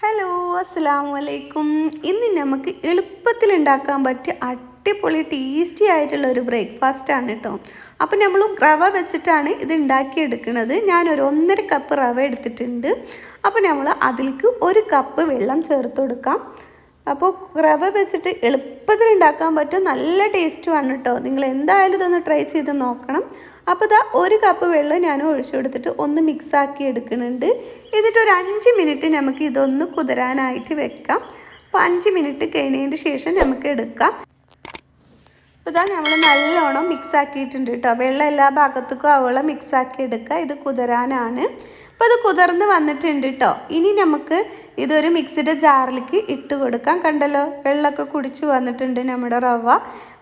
Hello അസ്സാം വലൈക്കും ഇന്ന് നമുക്ക് എളുപ്പത്തിൽ ഉണ്ടാക്കാൻ പറ്റിയ അടിപൊളി ടേസ്റ്റി ആയിട്ടുള്ള ഒരു ബ്രേക്ക്ഫാസ്റ്റ് ആണ് കേട്ടോ. അപ്പം നമ്മൾ റവ വെച്ചിട്ടാണ് ഇത് ഉണ്ടാക്കിയെടുക്കുന്നത്. ഞാനൊരു ഒന്നര കപ്പ് റവ എടുത്തിട്ടുണ്ട്. അപ്പോൾ നമ്മൾ അതിലേക്ക് ഒരു കപ്പ് വെള്ളം ചേർത്ത് കൊടുക്കാം. അപ്പോൾ റവ വെച്ചിട്ട് എളുപ്പത്തിൽ ഉണ്ടാക്കാൻ പറ്റും. നല്ല ടേസ്റ്റുമാണ് കേട്ടോ നിങ്ങൾ എന്തായാലും ഇതൊന്ന് ട്രൈ ചെയ്ത് നോക്കണം. അപ്പോൾ ഇതാ ഒരു കപ്പ് വെള്ളം ഞാൻ ഒഴിച്ചു കൊടുത്തിട്ട് ഒന്ന് മിക്സാക്കി എടുക്കുന്നുണ്ട്. എന്നിട്ട് ഒരു അഞ്ച് മിനിറ്റ് നമുക്ക് ഇതൊന്ന് കുതിരാനായിട്ട് വെക്കാം. അപ്പോൾ അഞ്ച് മിനിറ്റ് കഴിഞ്ഞതിന് ശേഷം നമുക്ക് എടുക്കാം. അപ്പോൾ ഇതാ നമ്മൾ നല്ലോണം മിക്സാക്കിയിട്ടുണ്ട് കേട്ടോ വെള്ളം എല്ലാ ഭാഗത്തേക്കും അവളെ മിക്സാക്കി എടുക്കുക. ഇത് കുതിരാനാണ്. അപ്പോൾ അത് കുതിർന്ന് വന്നിട്ടുണ്ട് കേട്ടോ ഇനി നമുക്ക് ഇതൊരു മിക്സിയുടെ ജാറിലേക്ക് ഇട്ട് കൊടുക്കാം. കണ്ടല്ലോ? വെള്ളമൊക്കെ കുടിച്ച് വന്നിട്ടുണ്ട് നമ്മുടെ റവ.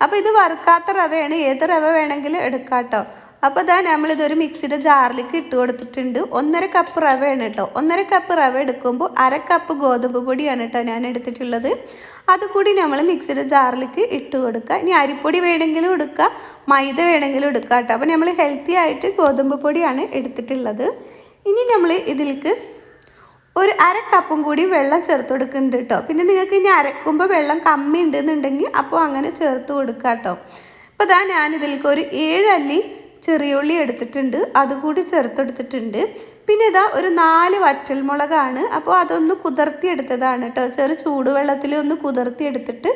അപ്പോൾ ഇത് വറുക്കാത്ത റവയാണ്. ഏത് റവ വേണമെങ്കിലും എടുക്കാം കേട്ടോ അപ്പോൾ ഇതാ നമ്മളിതൊരു മിക്സിയുടെ ജാറിലേക്ക് ഇട്ട് കൊടുത്തിട്ടുണ്ട്. ഒന്നര കപ്പ് റവയാണ് കേട്ടോ ഒന്നര കപ്പ് റവ എടുക്കുമ്പോൾ അര കപ്പ് ഗോതമ്പ് പൊടിയാണ് കേട്ടോ ഞാൻ എടുത്തിട്ടുള്ളത്. അതുകൂടി നമ്മൾ മിക്സിയുടെ ജാറിലേക്ക് ഇട്ട് കൊടുക്കുക ഇനി അരിപ്പൊടി വേണമെങ്കിലും എടുക്കുക മൈദ വേണമെങ്കിലും എടുക്കുക കേട്ടോ അപ്പോൾ നമ്മൾ ഹെൽത്തി ആയിട്ട് ഗോതമ്പ് പൊടിയാണ് എടുത്തിട്ടുള്ളത്. ഇനി നമ്മൾ ഇതിലേക്ക് ഒരു അര കപ്പും കൂടി വെള്ളം ചേർത്ത് കൊടുക്കുന്നുണ്ട് കേട്ടോ പിന്നെ നിങ്ങൾക്ക് ഇനി അരക്കുമ്പോൾ വെള്ളം കമ്മി ഉണ്ടെന്നുണ്ടെങ്കിൽ അപ്പോൾ അങ്ങനെ ചേർത്ത് കൊടുക്കുക കേട്ടോ അപ്പോൾ ഇതാ ഞാനിതിലേക്ക് ഒരു ഏഴല്ലി ചെറിയുള്ളി എടുത്തിട്ടുണ്ട്. അതുകൂടി ചേർത്തെടുത്തിട്ടുണ്ട് പിന്നെ ഇതാ ഒരു നാല് വറ്റൽമുളകാണ്. അപ്പോൾ അതൊന്ന് കുതിർത്തി എടുത്തതാണ് കേട്ടോ ചെറു ചൂടുവെള്ളത്തിൽ ഒന്ന് കുതിർത്തി എടുത്തിട്ട്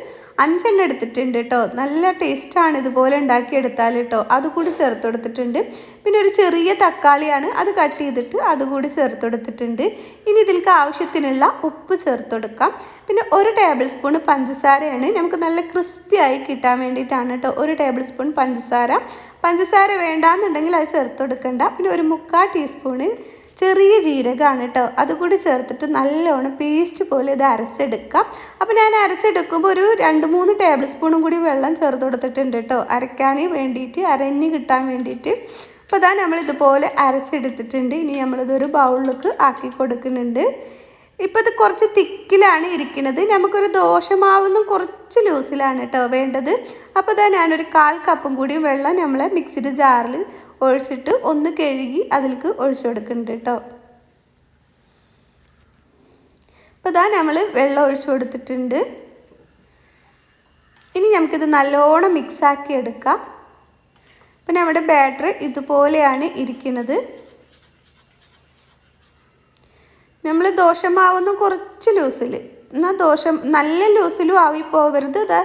അഞ്ചെണ്ണം എടുത്തിട്ടുണ്ട് കേട്ടോ നല്ല ടേസ്റ്റാണ് ഇതുപോലെ ഉണ്ടാക്കിയെടുത്താൽ കേട്ടോ അതുകൂടി ചേർത്തെടുത്തിട്ടുണ്ട്. പിന്നെ ഒരു ചെറിയ തക്കാളിയാണ് അത് കട്ട് ചെയ്തിട്ട് അതുകൂടി ചേർത്തെടുത്തിട്ടുണ്ട്. ഇനി ഇതിലേക്ക് ആവശ്യത്തിനുള്ള ഉപ്പ് ചേർത്തെടുക്കാം. പിന്നെ ഒരു ടേബിൾ സ്പൂൺ പഞ്ചസാരയാണ്. നമുക്ക് നല്ല ക്രിസ്പി ആയി കിട്ടാൻ വേണ്ടിയിട്ടാണ് കേട്ടോ ഒരു ടേബിൾ സ്പൂൺ പഞ്ചസാര. പഞ്ചസാര വേണ്ടാന്നുണ്ടെങ്കിൽ അത് ചേർത്ത് കൊടുക്കണ്ട പിന്നെ ഒരു മുക്കാൽ ടീസ്പൂണ് ചെറിയ ജീരകമാണ് കേട്ടോ. അതുകൂടി ചേർത്തിട്ട് നല്ലോണം പേസ്റ്റ് പോലെ ഇത് അരച്ചെടുക്കാം. അപ്പോൾ ഞാൻ അരച്ചെടുക്കുമ്പോൾ ഒരു രണ്ട് മൂന്ന് ടേബിൾ സ്പൂണും കൂടി വെള്ളം ചേർത്ത് കൊടുത്തിട്ടുണ്ട് കേട്ടോ. അരയ്ക്കാൻ വേണ്ടിയിട്ട് അരഞ്ഞ് കിട്ടാൻ വേണ്ടിയിട്ട്. അപ്പോൾ അതാ നമ്മളിതുപോലെ അരച്ചെടുത്തിട്ടുണ്ട്. ഇനി നമ്മളിതൊരു ബൗളിലേക്ക് ആക്കി കൊടുക്കുന്നുണ്ട്. ഇപ്പോൾ ഇത് കുറച്ച് തിക്കിലാണ് ഇരിക്കുന്നത്. നമുക്കൊരു ദോശമാവെന്നും കുറച്ച് ലൂസിലാണ് കേട്ടോ വേണ്ടത്. അപ്പോൾ ഇതാ ഞാനൊരു കാൽ കപ്പും കൂടി വെള്ളം നമ്മൾ മിക്സിഡ് ജാറിൽ ഒഴിച്ചിട്ട് ഒന്ന് കഴുകി അതിലേക്ക് ഒഴിച്ചു കൊടുക്കുന്നുണ്ട് കേട്ടോ അപ്പോൾ ഇതാ നമ്മൾ വെള്ളം ഒഴിച്ചു കൊടുത്തിട്ടുണ്ട്. ഇനി നമുക്കിത് നല്ലോണം മിക്സാക്കി എടുക്കാം. പിന്നെ നമ്മുടെ ബാറ്റർ ഇതുപോലെയാണ് ഇരിക്കുന്നത് നമ്മൾ ദോഷമാവുന്നു കുറച്ച് ലൂസിൽ. എന്നാൽ ദോഷം നല്ല ലൂസിലും ആവി പോകരുത് ഇതാ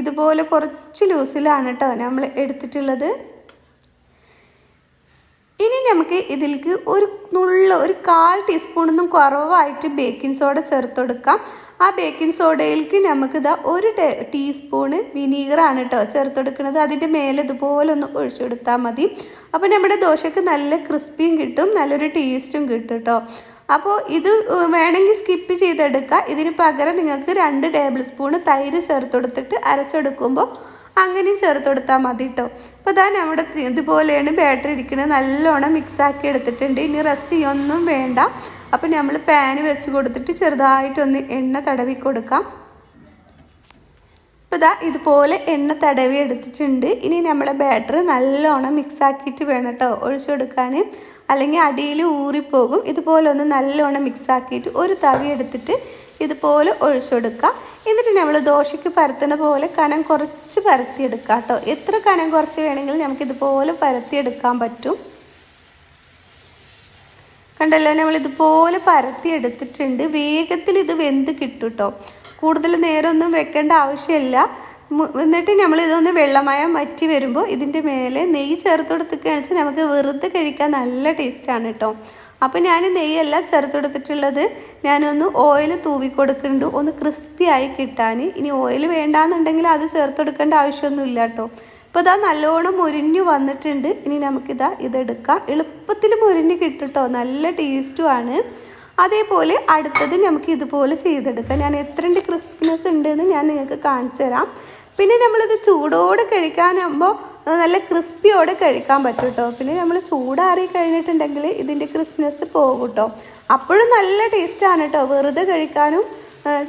ഇതുപോലെ കുറച്ച് ലൂസിലാണ് കേട്ടോ നമ്മൾ എടുത്തിട്ടുള്ളത്. ഇനി നമുക്ക് ഇതിലേക്ക് ഒരു നുള്ള ഒരു കാൽ ടീസ്പൂണൊന്നും കുറവായിട്ട് ബേക്കിംഗ് സോഡ ചേർത്ത് കൊടുക്കാം. ആ ബേക്കിംഗ് സോഡയിലേക്ക് നമുക്ക് ഇതാ ഒരു ടീസ്പൂണ് വിനീഗറാണ് കേട്ടോ ചേർത്ത് കൊടുക്കുന്നത്. അതിന്റെ മേലെ ഇതുപോലെ ഒന്ന് ഒഴിച്ചു കൊടുത്താൽ മതി. അപ്പോൾ നമ്മുടെ ദോശയ്ക്ക് നല്ല ക്രിസ്പിയും കിട്ടും. നല്ലൊരു ടേസ്റ്റും കിട്ടും കേട്ടോ അപ്പോൾ ഇത് വേണമെങ്കിൽ സ്കിപ്പ് ചെയ്തെടുക്കുക. ഇതിന് പകരം നിങ്ങൾക്ക് രണ്ട് ടേബിൾ സ്പൂൺ തൈര് ചേർത്ത് കൊടുത്തിട്ട് അരച്ചെടുക്കുമ്പോൾ അങ്ങനെയും ചേർത്ത് കൊടുത്താൽ മതി കേട്ടോ അപ്പോൾ ഇതാ നമ്മുടെ ഇതുപോലെയാണ് ബാറ്ററി ഇരിക്കുന്നത്. നല്ലോണം മിക്സാക്കി എടുത്തിട്ടുണ്ട്. ഇനി റെസ്റ്റ് ചെയ്യൊന്നും വേണ്ട. അപ്പോൾ നമ്മൾ പാന് വെച്ച് കൊടുത്തിട്ട് ചെറുതായിട്ടൊന്ന് എണ്ണ തടവി കൊടുക്കാം. ഇതാ ഇതുപോലെ എണ്ണ തടവി എടുത്തിട്ടുണ്ട്. ഇനി നമ്മളെ ബാറ്റർ നല്ലോണം മിക്സ് ആക്കിയിട്ട് വേണം കേട്ടോ ഒഴിച്ചു കൊടുക്കാൻ അല്ലെങ്കിൽ അടിയിൽ ഊറിപ്പോകും. ഇതുപോലെ ഒന്ന് നല്ലോണം മിക്സ് ആക്കിയിട്ട് ഒരു തവി എടുത്തിട്ട് ഇതുപോലെ ഒഴിച്ചു കൊടുക്കുക എന്നിട്ട് നമ്മൾ ദോശയ്ക്ക് പരത്തുന്ന പോലെ കനം കുറച്ച് പരത്തിയെടുക്കാം കേട്ടോ എത്ര കനം കുറച്ച് വേണമെങ്കിലും നമുക്ക് ഇതുപോലെ പരത്തിയെടുക്കാൻ പറ്റും. കണ്ടല്ലോ നമ്മൾ ഇതുപോലെ പരത്തി എടുത്തിട്ടുണ്ട്. വേഗത്തിൽ ഇത് വെന്ത് കിട്ടും കേട്ടോ കൂടുതൽ നേരമൊന്നും വെക്കേണ്ട ആവശ്യമില്ല. എന്നിട്ട് നമ്മൾ ഇതൊന്ന് വെള്ളമയം മറ്റി വരുമ്പോൾ ഇതിന്റെ മേലെ നെയ്യ് ചേർത്ത് കൊടുത്തിക്കുകയാണെന്ന് വെച്ചാൽ നമുക്ക് വെറുതെ കഴിക്കാൻ നല്ല ടേസ്റ്റാണ് കേട്ടോ അപ്പോൾ ഞാൻ നെയ്യല്ല ചേർത്ത് കൊടുത്തിട്ടുള്ളത്. ഞാനൊന്ന് ഓയിൽ തൂവി കൊടുക്കുന്നുണ്ട്. ഒന്ന് ക്രിസ്പി ആയി കിട്ടാൻ. ഇനി ഓയിൽ വേണ്ടാന്നുണ്ടെങ്കിൽ അത് ചേർത്ത് കൊടുക്കേണ്ട ആവശ്യമൊന്നുമില്ല കേട്ടോ ഇപ്പോൾ ഇതാ നല്ലോണം മുരിഞ്ഞു വന്നിട്ടുണ്ട്. ഇനി നമുക്കിതാ ഇതെടുക്കാം. എളുപ്പത്തിൽ മുരിഞ്ഞ് കിട്ടും കേട്ടോ നല്ല ടേസ്റ്റുമാണ് അതേപോലെ അടുത്തത് നമുക്ക് ഇതുപോലെ ചെയ്തെടുക്കാം. ഞാൻ എത്രണ്ട് ക്രിസ്പിനെസ് ഉണ്ടെന്ന് ഞാൻ നിങ്ങൾക്ക് കാണിച്ചു തരാം. പിന്നെ നമ്മളിത് ചൂടോടെ കഴിക്കാനാകുമ്പോൾ നല്ല ക്രിസ്പിയോടെ കഴിക്കാൻ പറ്റും കേട്ടോ. പിന്നെ നമ്മൾ ചൂടാറി കഴിഞ്ഞിട്ടുണ്ടെങ്കിൽ ഇതിന്റെ ക്രിസ്പിനെസ് പോകും കേട്ടോ. അപ്പോഴും നല്ല ടേസ്റ്റാണ് കേട്ടോ. വെറുതെ കഴിക്കാനും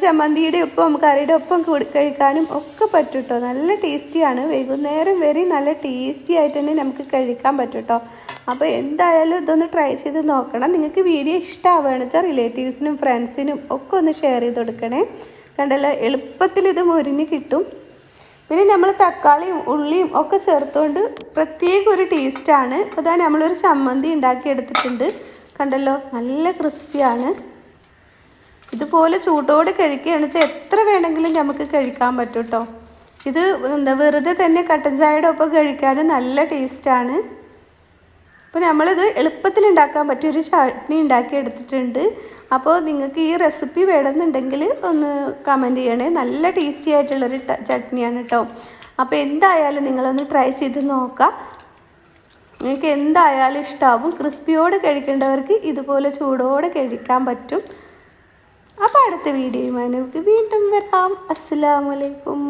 ചമ്മന്തിയുടെ ഒപ്പം കറിയുടെ ഒപ്പം കഴിക്കാനും ഒക്കെ പറ്റും കേട്ടോ നല്ല ടേസ്റ്റിയാണ് വൈകുന്നേരം വരെ നല്ല ടേസ്റ്റി ആയിട്ട് തന്നെ നമുക്ക് കഴിക്കാൻ പറ്റും കേട്ടോ അപ്പോൾ എന്തായാലും ഇതൊന്ന് ട്രൈ ചെയ്ത് നോക്കണം. നിങ്ങൾക്ക് വീഡിയോ ഇഷ്ടമാവുകയാണെന്ന് വെച്ചാൽ റിലേറ്റീവ്സിനും ഫ്രണ്ട്സിനും ഒക്കെ ഒന്ന് ഷെയർ ചെയ്ത് കൊടുക്കണേ. കണ്ടല്ലോ എളുപ്പത്തിൽ ഇത് മുരിഞ്ഞ് കിട്ടും. പിന്നെ നമ്മൾ തക്കാളിയും ഉള്ളിയും ഒക്കെ ചേർത്തുകൊണ്ട് പ്രത്യേക ഒരു ടേസ്റ്റാണ് അപ്പോൾ ഇതാ നമ്മളൊരു ചമ്മന്തി ഉണ്ടാക്കി എടുത്തിട്ടുണ്ട് കണ്ടല്ലോ നല്ല ക്രിസ്പിയാണ് ഇതുപോലെ ചൂടോടെ കഴിക്കുകയാണ് വെച്ചാൽ എത്ര വേണമെങ്കിലും നമുക്ക് കഴിക്കാൻ പറ്റും കേട്ടോ ഇത് എന്താ വെറുതെ തന്നെ കട്ടൻ ചായയുടെ ഒപ്പം കഴിക്കാനും നല്ല ടേസ്റ്റാണ്. അപ്പോൾ നമ്മളിത് എളുപ്പത്തിൽ ഉണ്ടാക്കാൻ പറ്റിയ ഒരു ചട്നി ഉണ്ടാക്കി എടുത്തിട്ടുണ്ട്. അപ്പോൾ നിങ്ങൾക്ക് ഈ റെസിപ്പി വേണമെന്നുണ്ടെങ്കിൽ ഒന്ന് കമന്റ് ചെയ്യണേ. നല്ല ടേസ്റ്റി ആയിട്ടുള്ളൊരു ചട്നിയാണ് കേട്ടോ അപ്പോൾ എന്തായാലും നിങ്ങളൊന്ന് ട്രൈ ചെയ്ത് നോക്കാം. നിങ്ങൾക്ക് എന്തായാലും ഇഷ്ടമാവും ക്രിസ്പിയോട് കഴിക്കേണ്ടവർക്ക് ഇതുപോലെ ചൂടോടെ കഴിക്കാൻ പറ്റും. അപ്പോൾ അടുത്ത വീഡിയോയുമായി നമുക്ക് വീണ്ടും വരാം. അസ്സലാമലൈക്കും